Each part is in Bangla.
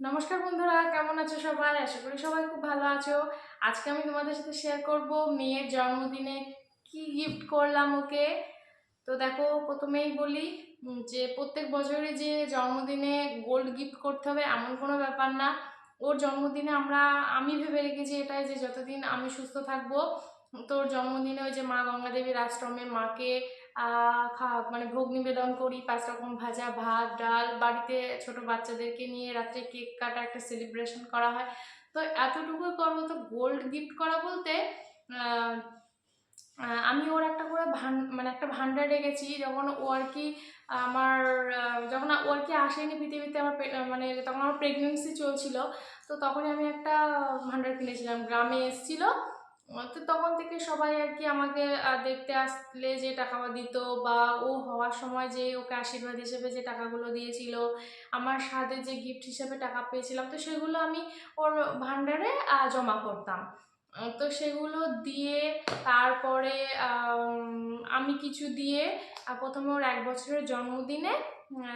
নমস্কার বন্ধুরা, কেমন আছো সবাই? আশা করি সবাই খুব ভালো আছো। আজকে আমি তোমাদের সাথে শেয়ার করব মেয়ের জন্মদিনে কি গিফট করলাম ওকে। তো দেখো, প্রথমেই বলি যে প্রত্যেক বছরই যে জন্মদিনে গোল্ড গিফট করতে হবে এমন কোনো ব্যাপার না। ওর জন্মদিনে আমরা, আমি ভেবে রেখেছি এটাই যে যতদিন আমি সুস্থ থাকব, তোর জন্মদিনে ওই যে মা গঙ্গা দেবীর আশ্রমে মাকে মানে ভোগ নিবেদন করি, পাঁচ রকম ভাজা, ভাত, ডাল। বাড়িতে ছোট বাচ্চাদেরকে নিয়ে রাত্রে কেক কাটা একটা সেলিব্রেশন করা হয়। তো এতটুকু করব তো গোল্ড গিফট করা বলতে আমি ওর একটা করে ভান মানে একটা ভান্ডার রেখেছি। যখন ও আর কি আমার যখন ও আর কি আসেনি পৃথিবীতে আমার মানে তখন আমার প্রেগনেন্সি চলছিল, তো তখনই আমি একটা ভান্ডার কিনেছিলাম। গ্রামে এসেছিল তো তখন থেকে সবাই আর কি আমাকে দেখতে আসলে যে টাকা দিত বা ও হওয়ার সময় যে ওকে আশীর্বাদ হিসেবে যে টাকাগুলো দিয়েছিল, আমার সাথে যে গিফট হিসেবে টাকা পেয়েছিলাম, তো সেগুলো আমি ওর ভান্ডারে জমা করতাম। তো সেগুলো দিয়ে তারপরে, আমি কিছু দিয়ে প্রথমে ওর এক বছরের জন্মদিনে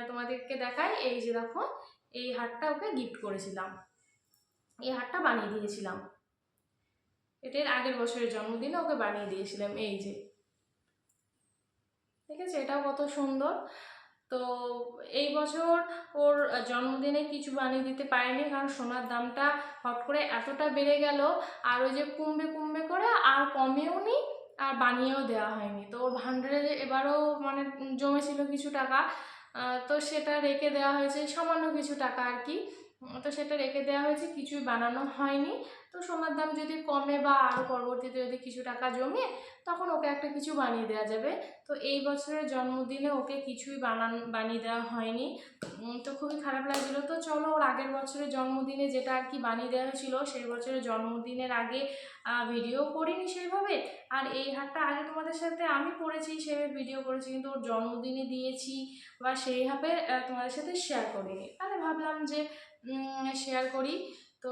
তোমাদেরকে দেখাই, এই যে দেখো, এই হারটা ওকে গিফট করেছিলাম। এই হারটা বানিয়ে দিয়েছিলাম। এটার আগের বছরের জন্মদিনে ওকে বানিয়ে দিয়েছিলাম, এই যে। ঠিক আছে এটাও কত সুন্দর। তো এই বছর ওর জন্মদিনে কিছু বানিয়ে দিতে পারেনি, কারণ সোনার দামটা হট করে এতটা বেড়ে গেল, আর ওই যে কমবে কমবে করে আর কমেও নি, আর বানিয়েও দেওয়া হয়নি। তো ওর ভান্ডারে এবারও মানে জমেছিল কিছু টাকা তো সেটা রেখে দেওয়া হয়েছে সামান্য কিছু টাকা আর কি। তো সেটা রেখে দেওয়া হয়েছে, কিছুই বানানো হয়নি। তো সোনার দাম যদি কমে বা আরও পরবর্তীতে যদি কিছু টাকা জমে তখন ওকে একটা কিছু বানিয়ে দেওয়া যাবে। তো এই বছরের জন্মদিনে ওকে কিছুই বানান, বানিয়ে দেওয়া হয়নি। তো খুবই খারাপ লাগছিল। তো চলো ওর আগের বছরের জন্মদিনে যেটা আর কি বানিয়ে দেওয়া হয়েছিল, সেই বছরের জন্মদিনের আগে ভিডিও করিনি সেইভাবে আর এই হারটা আগে তোমাদের সাথে আমি পড়েছি, সেভাবে ভিডিও করেছি, কিন্তু ওর জন্মদিনে দিয়েছি বা সেইভাবে তোমাদের সাথে শেয়ার করিনি। তাহলে ভাবলাম যে শেয়ার করি। তো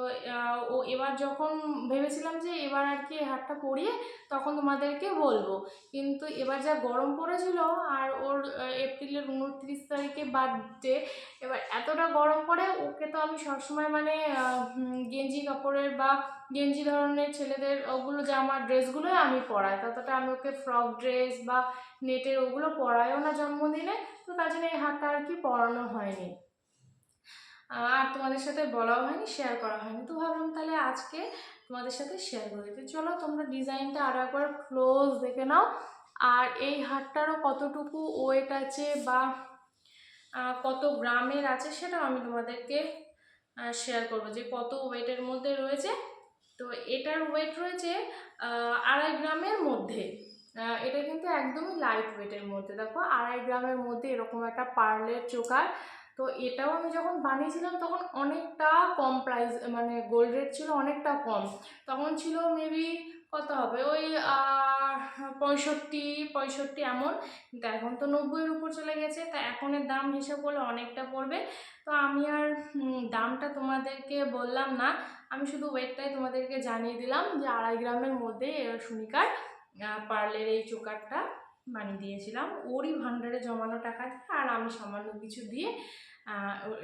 ও এবার যখন ভেবেছিলাম যে এবার আর কি হারটা পরিয়ে তখন তোমাদেরকে বলব। কিন্তু এবার যা গরম পড়েছিল আর ওর এপ্রিলের উনত্রিশ তারিখে বার্থডে এবার এতটা গরম পড়ে ওকে তো আমি সবসময় মানে গেঞ্জি কাপড়ের বা গেঞ্জি ধরনের ছেলেদের ওগুলো জামা ড্রেসগুলোই আমি পরাই। ততটা আমি ওকে ফ্রক ড্রেস বা নেটের ওগুলো পরাইও না জন্মদিনে। তো তার জন্য এই হারটা আর কি পরানো হয়নি। আর তোমাদের সাথে বলাও হয়নি শেয়ার করা হয়নি। তো ভাবলাম তাহলে আজকে তোমাদের সাথে শেয়ার করি। তো চলো তোমরা ডিজাইনটা আরও একবার ক্লোজ দেখে নাও। আর এই হারটারও কতটুকু ওয়েট আছে বা কত গ্রামের আছে সেটাও আমি তোমাদেরকে শেয়ার করব। যে কত ওয়েটের মধ্যে রয়েছে। তো এটার ওয়েট রয়েছে আড়াই গ্রামের মধ্যে। এটা কিন্তু একদমই লাইট ওয়েটের মধ্যে। দেখো, আড়াই গ্রামের মধ্যে এরকম একটা পার্লের চোকার তো এটাও আমি যখন বানিয়েছিলাম তখন অনেকটা কম প্রাইস মানে গোল্ড রেট ছিল অনেকটা কম। তখন ছিল মেবি কত হবে? ওই পঁয়ষট্টি পঁয়ষট্টি এমন। কিন্তু এখন তো নব্বইয়ের উপর চলে গেছে। তা এখনের দাম হিসাব করলে অনেকটা পড়বে। তো আমি আর দামটা তোমাদেরকে বললাম না। আমি শুধু ওয়েটটাই তোমাদেরকে জানিয়ে দিলাম যে আড়াই গ্রামের মধ্যে সুনিকার পার্লের এই চোকারটা বানিয়ে দিয়েছিলাম। ওরই ভান্ডারে জমানো টাকা আর আমি সামান্য কিছু দিয়ে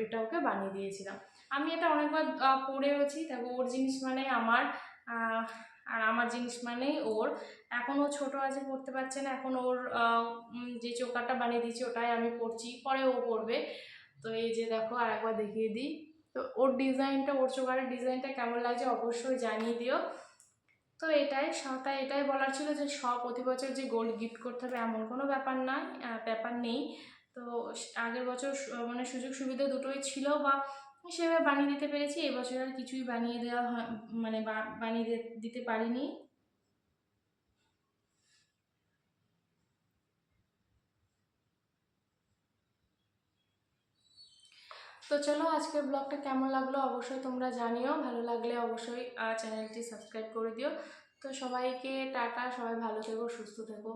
এটা ওকে বানিয়ে দিয়েছিলাম। আমি এটা অনেকবার আহ, পরেওছি দেখো ওর জিনিস মানে আমার আর আমার জিনিস মানেই ওর। এখন ও ছোটো আছে পড়তে পারছে না। এখন ওর যে চোকারটা বানিয়ে দিয়েছি ওটাই আমি পরছি পরে ও পরবে তো এই যে দেখো আর একবার দেখিয়ে দিই। তো ওর ডিজাইনটা ওর চোকারের ডিজাইনটা কেমন লাগছে অবশ্যই জানিয়ে দিও। তো এটাই সাঁওতা এটাই বলার ছিল যে সব প্রতি বছর যে গোল্ড গিফট করতে হবে এমন কোনো ব্যাপার নয় ব্যাপার নেই। তো আগের বছর মানে সুযোগ সুবিধা দুটোই ছিল বা সেভাবে বানিয়ে দিতে পেরেছি। এবছর আর কিছুই বানিয়ে দেওয়া হয় মানে বানিয়ে দিতে পারিনি। তো চলো আজকের ব্লগটা কেমন লাগল অবশ্যই তোমরা জানিও। ভালো লাগলে অবশ্যই চ্যানেলটি সাবস্ক্রাইব করে দিও। তো সবাইকে টাটা, সবাই ভালো থেকো, সুস্থ থেকো।